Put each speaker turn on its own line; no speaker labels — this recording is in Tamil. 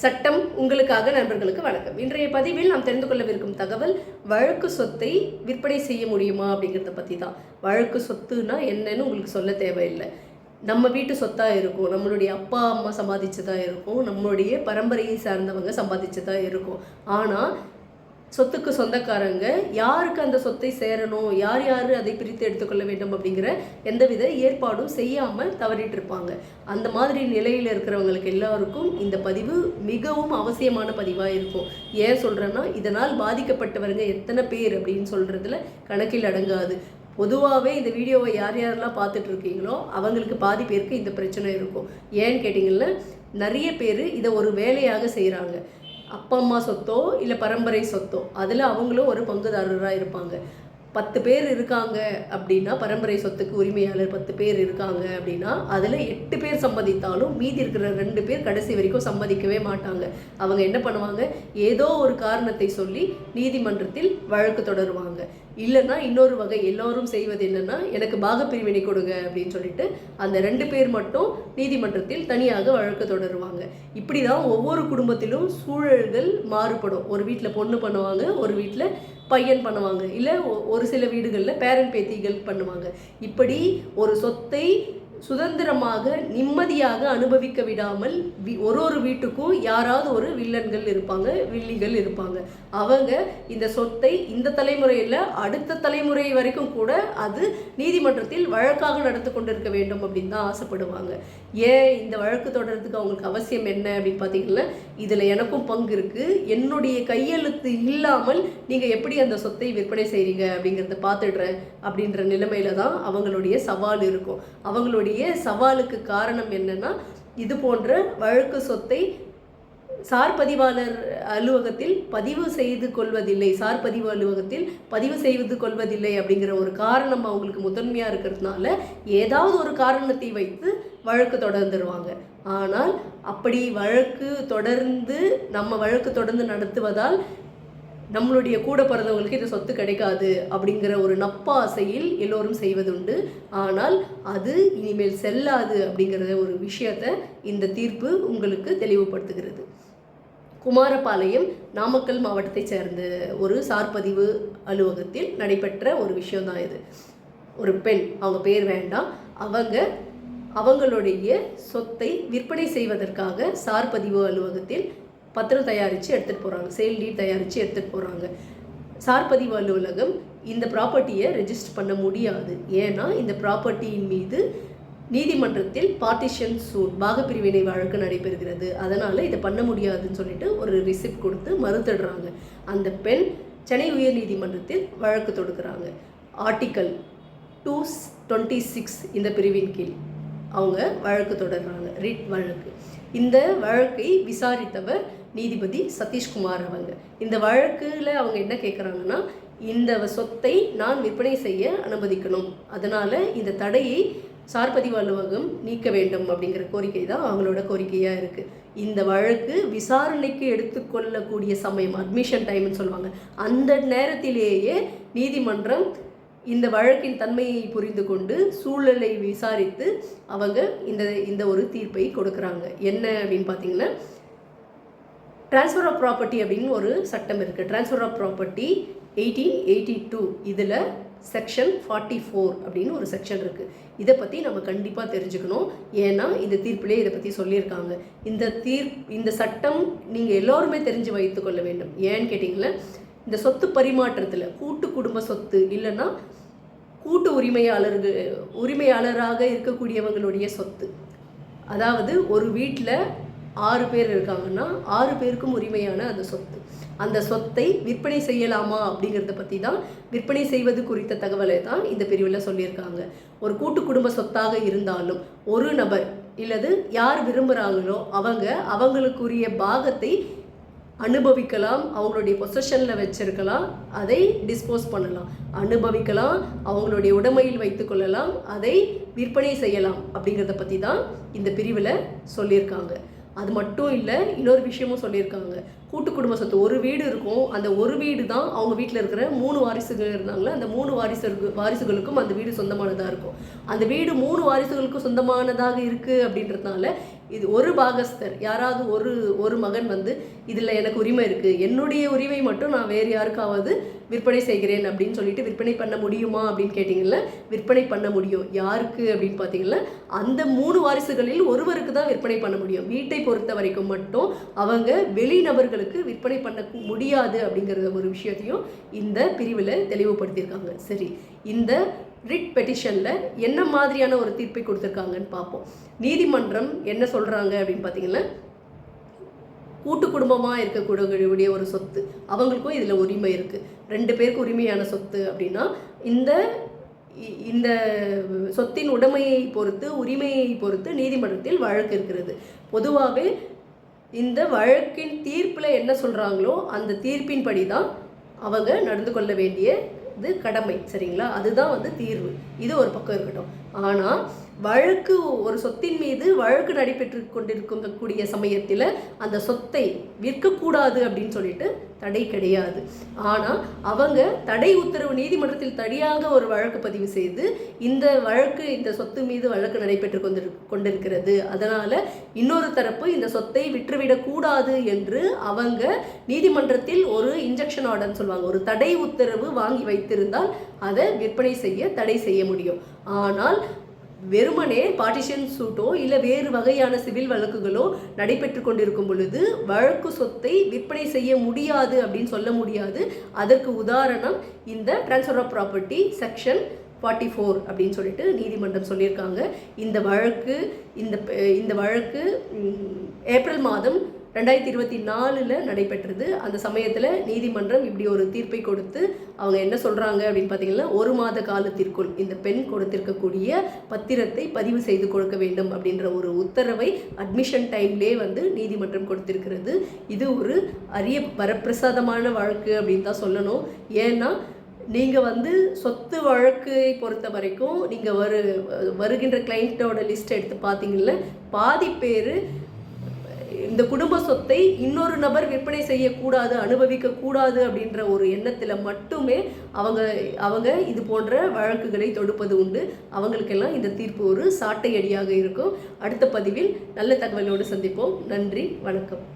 சட்டம் உங்களுக்காக நண்பர்களுக்கு வணக்கம். இன்றைய பதிவில் நாம் தெரிந்து கொள்ளவிருக்கும் தகவல் வழக்கு சொத்தை விற்பனை செய்ய முடியுமா அப்படிங்கிறத பற்றி தான். வழக்கு சொத்துனா என்னன்னு உங்களுக்கு சொல்ல தேவையில்லை. நம்ம வீட்டு சொத்தாக இருக்கும் நம்மளுடைய அப்பா அம்மா சம்பாதிச்சதாக இருக்கும் நம்மளுடைய பரம்பரையை சார்ந்தவங்க சம்பாதிச்சதாக இருக்கும். ஆனால் சொத்துக்கு சொந்தக்காரங்க யாருக்கு அந்த சொத்தை சேரணும் யார் யார் அதை பிரித்து எடுத்துக்கொள்ள வேண்டும் அப்படிங்கிற எந்தவித ஏற்பாடும் செய்யாமல் தவறிட்டு இருப்பாங்க. அந்த மாதிரி நிலையில் இருக்கிறவங்களுக்கு எல்லாருக்கும் இந்த பதிவு மிகவும் அவசியமான பதிவாக இருக்கும். ஏன் சொல்கிறேன்னா இதனால் பாதிக்கப்பட்டவருங்க எத்தனை பேர் அப்படின்னு சொல்கிறதுல கணக்கில் அடங்காது. பொதுவாகவே இந்த வீடியோவை யார் யாரெல்லாம் பார்த்துட்டு இருக்கீங்களோ அவங்களுக்கு பாதி பேருக்கு இந்த பிரச்சனை இருக்கும். ஏன்னு கேட்டிங்கன்னா நிறைய பேர் இதை ஒரு வேலையாக செய்கிறாங்க அப்பா அம்மா சொத்தோ இல்லை பரம்பரை சொத்தோ அதில் அவங்களும் ஒரு பங்குதாரராக இருப்பாங்க. பத்து பேர் இருக்காங்க அப்படின்னா பரம்பரை சொத்துக்கு உரிமையாளர் பத்து பேர் இருக்காங்க அப்படின்னா அதில் எட்டு பேர் சம்மதித்தாலும் மீதி இருக்கிற ரெண்டு பேர் கடைசி வரைக்கும் சம்மதிக்கவே மாட்டாங்க. அவங்க என்ன பண்ணுவாங்க? ஏதோ ஒரு காரணத்தை சொல்லி நீதிமன்றத்தில் வழக்கு தொடருவாங்க. இல்லைன்னா இன்னொரு வகை எல்லோரும் செய்வது என்னென்னா எனக்கு பாகப்பிரிவினை கொடுங்க அப்படின்னு சொல்லிட்டு அந்த ரெண்டு பேர் மட்டும் நீதிமன்றத்தில் தனியாக வழக்கு தொடருவாங்க. இப்படி தான் ஒவ்வொரு குடும்பத்திலும் சூழல்கள் மாறுபடும். ஒரு வீட்டில் பொண்ணு பண்ணுவாங்க ஒரு வீட்டில் பையன் பண்ணுவாங்க. இல்லை ஒரு சில வீடுகளில் பேரன் பேத்திகள் பண்ணுவாங்க. இப்படி ஒரு சொத்தை சுதந்திரமாக நிம்மதியாக அனுபவிக்க விடாமல் ஒரு ஒரு வீட்டுக்கும் யாராவது ஒரு வில்லன்கள் இருப்பாங்க வில்லிகள் இருப்பாங்க. அவங்க இந்த சொத்தை இந்த தலைமுறையில் அடுத்த தலைமுறை வரைக்கும் கூட அது நீதிமன்றத்தில் வழக்காக நடந்து கொண்டிருக்க வேண்டும் அப்படின்னு தான் ஆசைப்படுவாங்க. ஏன் இந்த வழக்கு தொடர்றதுக்கு அவங்களுக்கு அவசியம் என்ன அப்படின்னு பார்த்தீங்கன்னா இதில் எனக்கும் பங்கு இருக்குது என்னுடைய கையெழுத்து இல்லாமல் நீங்கள் எப்படி அந்த சொத்தை விற்பனை செய்கிறீங்க அப்படிங்கிறத பார்த்துடுறேன் அப்படின்ற நிலைமையில தான் அவங்களுடைய சவால் இருக்கும். அவங்களுடைய சவாலுக்கு காரணம் என்னன்னா இது போன்ற வழக்கு சொத்தை சார் பதிவாளர் அலுவலகத்தில் பதிவு செய்து கொள்வதில்லை. சார் பதிவு அலுவலகத்தில் பதிவு செய்து கொள்வதில்லை அப்படிங்கிற ஒரு காரணம் அவங்களுக்கு முதன்மையாக இருக்கிறதுனால ஏதாவது ஒரு காரணத்தை வைத்து வழக்கு தொடர்ந்துருவாங்க. ஆனால் அப்படி வழக்கு தொடர்ந்து நம்ம வழக்கு தொடர்ந்து நடத்துவதால் நம்மளுடைய கூட பிறந்தவங்களுக்கு இந்த சொத்து கிடைக்காது அப்படிங்கிற ஒரு நப்பாசையில் எல்லோரும் செய்வதுண்டு. ஆனால் அது இனிமேல் செல்லாது அப்படிங்கிற ஒரு விஷயத்தை இந்த தீர்ப்பு உங்களுக்கு தெளிவுபடுத்துகிறது. குமாரபாளையம் நாமக்கல் மாவட்டத்தைச் சேர்ந்த ஒரு சார்பதிவு அலுவலகத்தில் நடைபெற்ற ஒரு விஷயம்தான் இது. ஒரு பெண் அவங்க பேர் வேண்டாம். அவங்க அவங்களுடைய சொத்தை விற்பனை செய்வதற்காக சார்பதிவு அலுவலகத்தில் பத்திரம் தயாரித்து எடுத்துகிட்டு போகிறாங்க சேல் டீட் தயாரித்து எடுத்துகிட்டு போகிறாங்க சார்பதிவு அலுவலகம் இந்த ப்ராப்பர்ட்டியை ரெஜிஸ்டர் பண்ண முடியாது. ஏன்னா இந்த ப்ராப்பர்ட்டியின் மீது நீதிமன்றத்தில் பார்ட்டிஷன் சூட் பாகப்பிரிவினை வழக்கு நடைபெறுகிறது. அதனால் இதை பண்ண முடியாதுன்னு சொல்லிட்டு ஒரு ரிசிப்ட் கொடுத்து மறுத்துடுறாங்க. அந்த பெண் சென்னை உயர்நீதிமன்றத்தில் வழக்கு தொடுக்கிறாங்க. ஆர்டிக்கல் டூ டுவெண்ட்டி சிக்ஸ் இந்த பிரிவின் கீழ் அவங்க வழக்கு தொடர்றாங்க. ரிட் வழக்கு. இந்த வழக்கை விசாரித்தவர் நீதிபதி சதீஷ்குமார் அவங்க இந்த வழக்கில் அவங்க என்ன கேட்குறாங்கன்னா இந்த சொத்தை நான் விற்பனை செய்ய அனுமதிக்கணும். அதனால் இந்த தடையை சார்பதிவு அலுவலகம் நீக்க வேண்டும் அப்படிங்கிற கோரிக்கை தான் அவங்களோட கோரிக்கையாக இருக்குது இந்த வழக்கு விசாரணைக்கு எடுத்துக்கொள்ளக்கூடிய சமயம் அட்மிஷன் டைம்னு சொல்லுவாங்க. அந்த நேரத்திலேயே நீதிமன்றம் இந்த வழக்கின் தன்மையை புரிந்து கொண்டு சூழலை விசாரித்து அவங்க இந்த இந்த ஒரு தீர்ப்பை கொடுக்குறாங்க. என்ன அப்படின்னு பார்த்தீங்கன்னா ட்ரான்ஸ்ஃபர் ஆஃப் ப்ராப்பர்ட்டி அப்படின்னு ஒரு சட்டம் இருக்குது transfer of property eighteen eighty two இதில் செக்ஷன் ஃபார்ட்டி ஃபோர் அப்படின்னு ஒரு செக்ஷன் இருக்குது இதை பற்றி நம்ம கண்டிப்பாக தெரிஞ்சுக்கணும். ஏன்னா இந்த தீர்ப்பிலே இதை பற்றி சொல்லியிருக்காங்க. இந்த தீர் இந்த சட்டம் நீங்கள் எல்லோருமே தெரிஞ்சு வைத்துக்கொள்ள வேண்டும். ஏன்னு கேட்டிங்களா இந்த சொத்து பரிமாற்றத்தில் கூட்டு குடும்ப சொத்து இல்லைன்னா கூட்டு உரிமையாளர்கள் உரிமையாளராக இருக்கக்கூடியவங்களுடைய சொத்து. அதாவது ஒரு வீட்டில் ஆறு பேர் இருக்காங்கன்னா ஆறு பேருக்கும் உரிமையான அந்த சொத்து. அந்த சொத்தை விற்பனை செய்யலாமா அப்படிங்கிறத பற்றி தான் விற்பனை செய்வது குறித்த தகவலை தான் இந்த பிரிவில் சொல்லியிருக்காங்க. ஒரு கூட்டு குடும்ப சொத்தாக இருந்தாலும் ஒரு நபர் இல்லது யார் விரும்புகிறாங்களோ அவங்க அவங்களுக்குரிய பாகத்தை அனுபவிக்கலாம் அவங்களுடைய பொசஷனில் வச்சிருக்கலாம் அதை டிஸ்போஸ் பண்ணலாம். அனுபவிக்கலாம் அவங்களுடைய உடைமையில் வைத்துக்கொள்ளலாம் அதை விற்பனை செய்யலாம் அப்படிங்கிறத பற்றி தான் இந்த பிரிவில் சொல்லியிருக்காங்க. அது மட்டும் இல்லை இன்னொரு விஷயமும் சொல்லியிருக்காங்க. கூட்டு குடும்ப சொத்து. ஒரு வீடு இருக்கும். அந்த ஒரு வீடு தான் அவங்க வீட்டில் இருக்கிற மூணு வாரிசுகள் இருந்தாங்களே அந்த மூணு வாரிசுக்கு வாரிசுகளுக்கும் அந்த வீடு சொந்தமானதாக இருக்கும். அந்த வீடு மூணு வாரிசுகளுக்கும் சொந்தமானதாக இருக்குது அப்படின்றதுனால இது ஒரு பாகஸ்தர் யாராவது ஒரு ஒரு மகன் வந்து இதில் எனக்கு உரிமை இருக்குது என்னுடைய உரிமை மட்டும் நான் வேறு யாருக்காவது விற்பனை செய்கிறேன் அப்படின்னு சொல்லிட்டு விற்பனை பண்ண முடியுமா அப்படின்னு கேட்டிங்கன்னா விற்பனை பண்ண முடியும். யாருக்கு அப்படின்னு பார்த்தீங்கன்னா அந்த மூணு வாரிசுகளில் ஒருவருக்கு தான் விற்பனை பண்ண முடியும். வீட்டை பொறுத்த வரைக்கும் மட்டும் அவங்க வெளிநபர்களுக்கு விற்பனை பண்ண முடியாது அப்படிங்கிற ஒரு விஷயத்தையும் இந்த பிரிவில் தெளிவுபடுத்தியிருக்காங்க. சரி இந்த ரிட் பெட்டிஷனில் என்ன மாதிரியான ஒரு தீர்ப்பை கொடுத்துருக்காங்கன்னு பார்ப்போம். நீதிமன்றம் என்ன சொல்கிறாங்க அப்படின்னு பார்த்தீங்கன்னா கூட்டு குடும்பமாக இருக்கக்கூடிய ஒரு சொத்து அவங்களுக்கும் இதில் உரிமை இருக்குது ரெண்டு பேருக்கு உரிமையான சொத்து அப்படின்னா இந்த இந்த சொத்தின் உடைமையை பொறுத்து உரிமையை பொறுத்து நீதிமன்றத்தில் வழக்கு இருக்கிறது. பொதுவாகவே இந்த வழக்கின் தீர்ப்பில் என்ன சொல்கிறாங்களோ அந்த தீர்ப்பின்படி தான் அவங்க நடந்து கொள்ள வேண்டிய இது கடமை சரிங்களா? அதுதான் வந்து தீர்வு. இது ஒரு பக்கம் இருக்கட்டும். ஆனால் வழக்கு ஒரு சொத்தின் மீது வழக்கு நடைபெற்று கொண்டிருக்கக்கூடிய சமயத்தில் அந்த சொத்தை விற்கக்கூடாது அப்படின்னு சொல்லிட்டு தடை கிடையாது. ஆனால் அவங்க தடை உத்தரவு நீதிமன்றத்தில் தனியாக ஒரு வழக்கு பதிவு செய்து இந்த வழக்கு இந்த சொத்து மீது வழக்கு நடைபெற்று கொண்டிரு கொண்டிருக்கிறது. அதனால் இன்னொரு தரப்பு இந்த சொத்தை விற்றுவிடக்கூடாது என்று அவங்க நீதிமன்றத்தில் ஒரு இன்ஜெக்ஷன் ஆர்டர்னு சொல்லுவாங்க. ஒரு தடை உத்தரவு வாங்கி வைத்திருந்தால் அதை விற்பனை செய்ய தடை செய்ய முடியும். ஆனால் வெறுமனே பார்ட்டிஷன் சூட்டோ இல்லை வேறு வகையான சிவில் வழக்குகளோ நடைபெற்று கொண்டிருக்கும் பொழுது வழக்கு சொத்தை விற்பனை செய்ய முடியாது அப்படின்னு சொல்ல முடியாது. அதற்கு உதாரணம் இந்த transfer of property section forty four அப்படின்னு சொல்லிட்டு நீதிமன்றம் சொல்லியிருக்காங்க. இந்த வழக்கு இந்த இந்த வழக்கு ஏப்ரல் மாதம் ரெண்டாயிரத்தி இருபத்தி நாலில் நடைபெற்றது. அந்த சமயத்தில் நீதிமன்றம் இப்படி ஒரு தீர்ப்பை கொடுத்து அவங்க என்ன சொல்கிறாங்க அப்படின்னு பார்த்தீங்கன்னா ஒரு மாத காலத்திற்குள் இந்த பெண் கொடுத்திருக்கக்கூடிய பத்திரத்தை பதிவு செய்து கொடுக்க வேண்டும் அப்படின்ற ஒரு உத்தரவை அட்மிஷன் டைம்லேயே வந்து நீதிமன்றம் கொடுத்திருக்கிறது. இது ஒரு அரிய வரப்பிரசாதமான வழக்கு அப்படின்னு தான் சொல்லணும். ஏன்னா நீங்கள் வந்து சொத்து வழக்கை பொறுத்த வரைக்கும் நீங்கள் வரு வருகின்ற கிளைண்ட்டோட லிஸ்ட் எடுத்து பார்த்தீங்கன்னா பாதி பேர் இந்த குடும்ப சொத்தை இன்னொரு நபர் விற்பனை செய்யக்கூடாது அனுபவிக்க கூடாது அப்படின்ற ஒரு எண்ணத்தில் மட்டுமே அவங்க அவங்க இது போன்ற வழக்குகளை தொடுப்பது உண்டு. அவங்களுக்கெல்லாம் இந்த தீர்ப்பு ஒரு சாட்டை அடியாக இருக்கும். அடுத்த பதிவில் நல்ல தகவலோடு சந்திப்போம். நன்றி வணக்கம்.